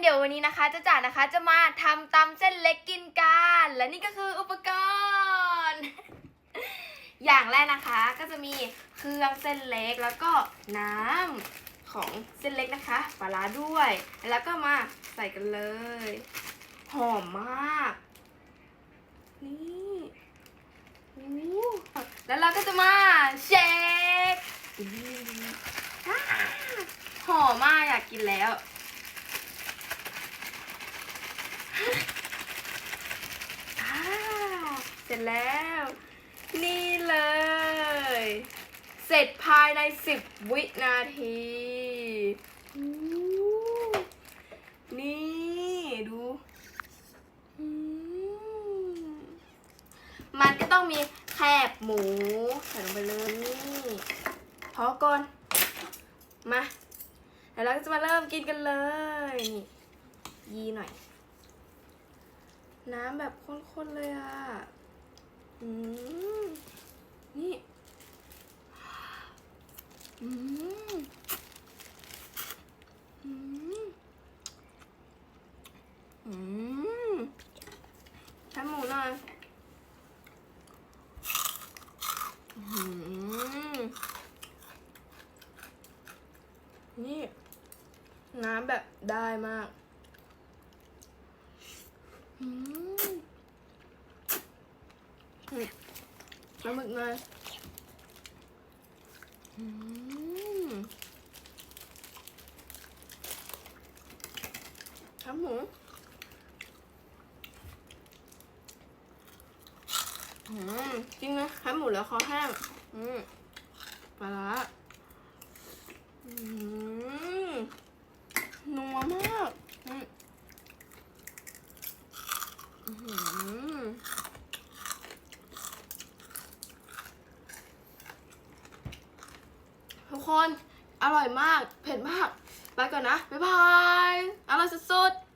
เดี๋ยววันนี้นะคะจะจ๋านะคะจะมาทำตำเส้นเล็กกินกัน และนี่ก็คืออุปกรณ์ อย่างแรกนะคะก็จะมีเครื่องเส้นเล็กแล้วก็น้ำของเส้นเล็กนะคะปลาร้าด้วย แล้วก็มาใส่กันเลย หอมมาก นี่อู้แล้วเราก็จะมาเชคอืมอ่าหอมมากอยากกินแล้ว อ่าเส ร็จแล้ว นี่เลย เสร็จภายใน 10 วินาที นี่ดูมันก็ต้องมีแคบหมูใส่ลงไปเลยนี่พอก่อน มา แล้วเราก็จะมาเริ่มกินกันเลย นี่ ยีหน่อย น้ำแบบข้นๆเลยอะ อืมนี่ อืมอืมอืมใช้หมูหน่อยอืมนี่ น้ำแบบได้มาก อืมนี่ ปลาหมึกมาอืมขาหมูอืมจริงนะขาหมูแล้วคอแห้งอืมปลาร้าอืมนัวมากอืมอื้อหือทุก คน อร่อยมาก เผ็ดมาก ไปก่อนนะ บ๊ายบาย อร่อยสุดๆ